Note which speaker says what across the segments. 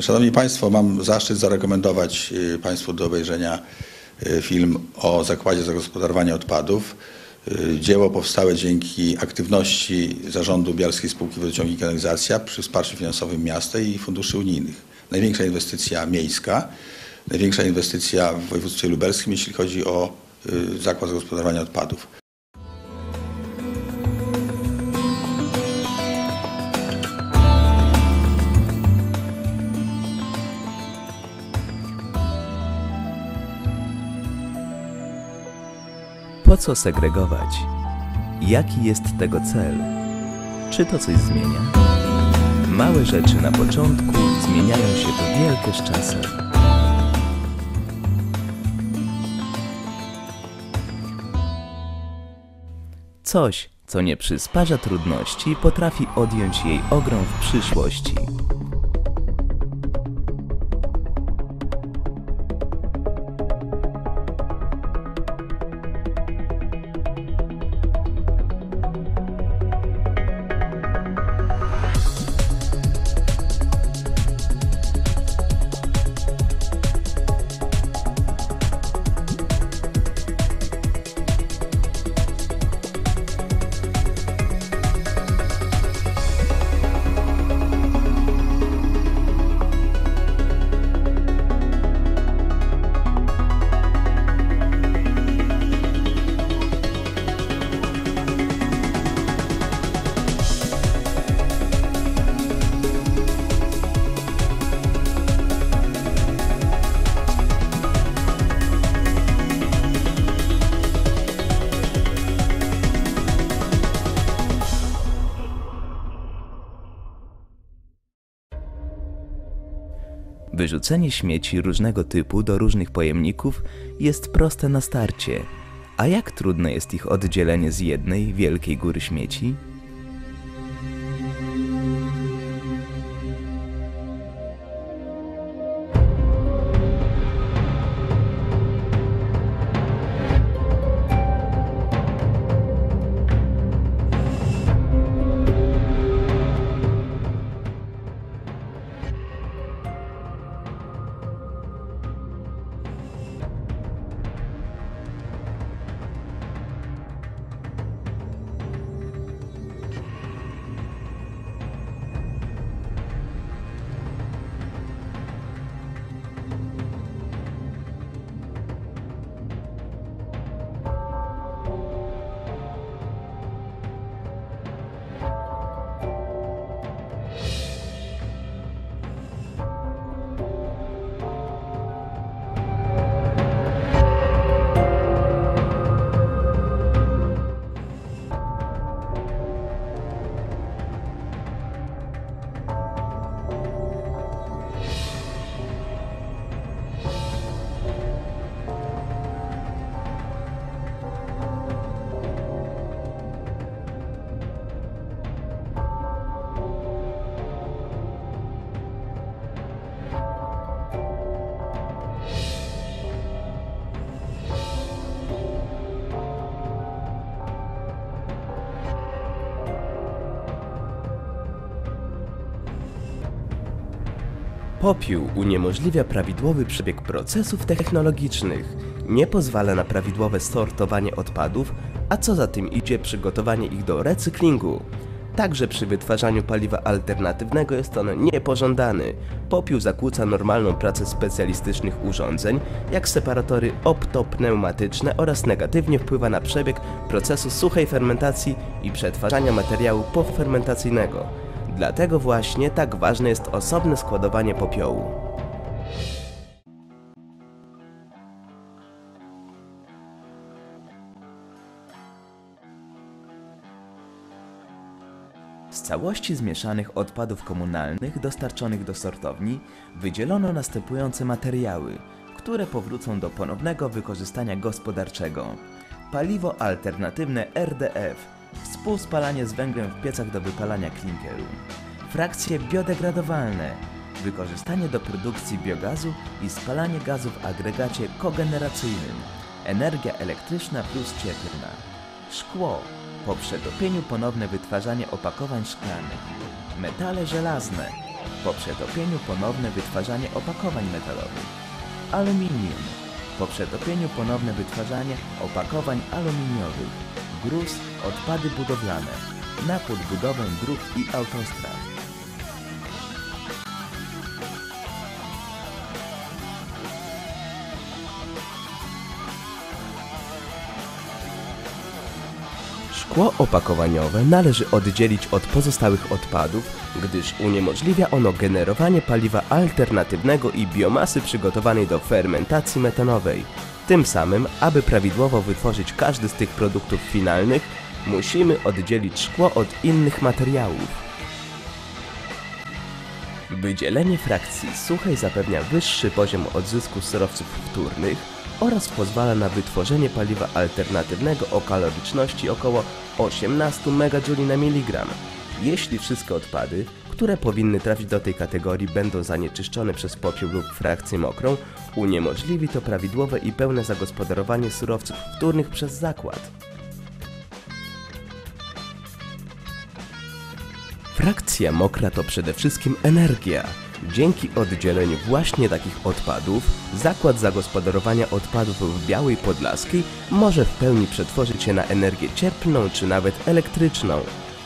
Speaker 1: Szanowni Państwo, mam zaszczyt zarekomendować y, Państwu do obejrzenia y, film o Zakładzie Zagospodarowania Odpadów. Y, Dzieło powstałe dzięki aktywności Zarządu Bialskiej Spółki Wodociągi i Kanalizacja przy wsparciu finansowym miasta i funduszy unijnych. Największa inwestycja miejska, największa inwestycja w województwie lubelskim, jeśli chodzi o Zakład Zagospodarowania Odpadów.
Speaker 2: Po co segregować? Jaki jest tego cel? Czy to coś zmienia? Małe rzeczy na początku zmieniają się to wielkie z czasem. Coś, co nie przysparza trudności, potrafi odjąć jej ogrom w przyszłości. Wyrzucenie śmieci różnego typu do różnych pojemników jest proste na starcie. A jak trudne jest ich oddzielenie z jednej wielkiej góry śmieci? Popiół uniemożliwia prawidłowy przebieg procesów technologicznych, nie pozwala na prawidłowe sortowanie odpadów, a co za tym idzie przygotowanie ich do recyklingu. Także przy wytwarzaniu paliwa alternatywnego jest on niepożądany. Popiół zakłóca normalną pracę specjalistycznych urządzeń, jak separatory optopneumatyczne oraz negatywnie wpływa na przebieg procesu suchej fermentacji i przetwarzania materiału pofermentacyjnego. Dlatego właśnie tak ważne jest osobne składowanie popiołu. Z całości zmieszanych odpadów komunalnych dostarczonych do sortowni wydzielono następujące materiały, które powrócą do ponownego wykorzystania gospodarczego. Paliwo alternatywne RDF, współspalanie z węglem w piecach do wypalania klinkeru. Frakcje biodegradowalne, wykorzystanie do produkcji biogazu i spalanie gazu w agregacie kogeneracyjnym. Energia elektryczna plus cieplna. Szkło, po przetopieniu ponowne wytwarzanie opakowań szklanych. Metale żelazne,
Speaker 3: Po przetopieniu ponowne wytwarzanie opakowań metalowych. Aluminium. Po przetopieniu ponowne wytwarzanie opakowań aluminiowych. Gruz, odpady budowlane. Na podbudowę dróg i autostrad.
Speaker 2: Szkło opakowaniowe należy oddzielić od pozostałych odpadów, gdyż uniemożliwia ono generowanie paliwa alternatywnego i biomasy przygotowanej do fermentacji metanowej. Tym samym, aby prawidłowo wytworzyć każdy z tych produktów finalnych, musimy oddzielić szkło od innych materiałów. Wydzielenie frakcji suchej zapewnia wyższy poziom odzysku surowców wtórnych oraz pozwala na wytworzenie paliwa alternatywnego o kaloryczności około 18 MJ na miligram. Jeśli wszystkie odpady, które powinny trafić do tej kategorii będą zanieczyszczone przez popiół lub frakcję mokrą, uniemożliwi to prawidłowe i pełne zagospodarowanie surowców wtórnych przez zakład. Frakcja mokra to przede wszystkim energia. Dzięki oddzieleniu właśnie takich odpadów, Zakład Zagospodarowania Odpadów w Białej Podlaskiej może w pełni przetworzyć się na energię cieplną czy nawet elektryczną.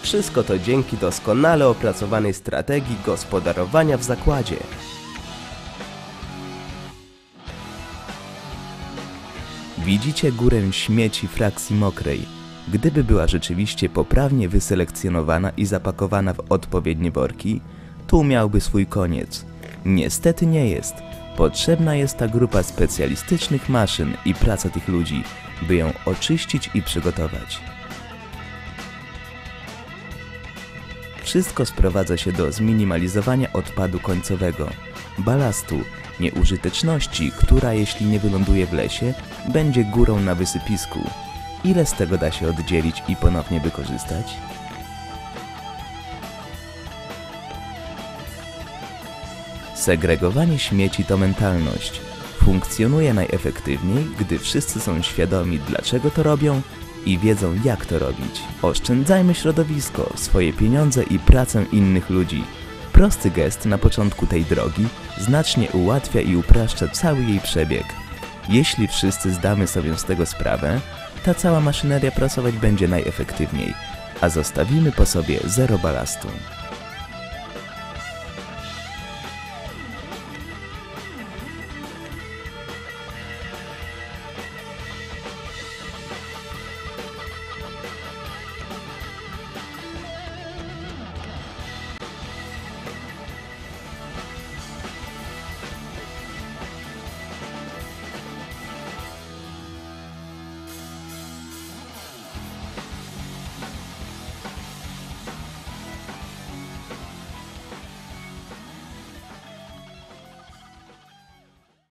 Speaker 2: Wszystko to dzięki doskonale opracowanej strategii gospodarowania w zakładzie.
Speaker 3: Widzicie górę śmieci frakcji mokrej. Gdyby była rzeczywiście poprawnie wyselekcjonowana i zapakowana w odpowiednie worki, tu miałby swój koniec. Niestety nie jest. Potrzebna jest ta grupa specjalistycznych maszyn i praca tych ludzi, by ją oczyścić i przygotować. Wszystko sprowadza się do zminimalizowania odpadu końcowego, balastu, nieużyteczności, która jeśli nie wyląduje w lesie, będzie górą na wysypisku. Ile z tego da się oddzielić i ponownie wykorzystać? Segregowanie śmieci to mentalność. Funkcjonuje najefektywniej, gdy wszyscy są świadomi, dlaczego to robią i wiedzą, jak to robić. Oszczędzajmy środowisko, swoje pieniądze i pracę innych ludzi. Prosty gest na początku tej drogi znacznie ułatwia i upraszcza cały jej przebieg. Jeśli wszyscy zdamy sobie z tego sprawę, ta cała maszyneria pracować będzie najefektywniej, a zostawimy po sobie zero balastu.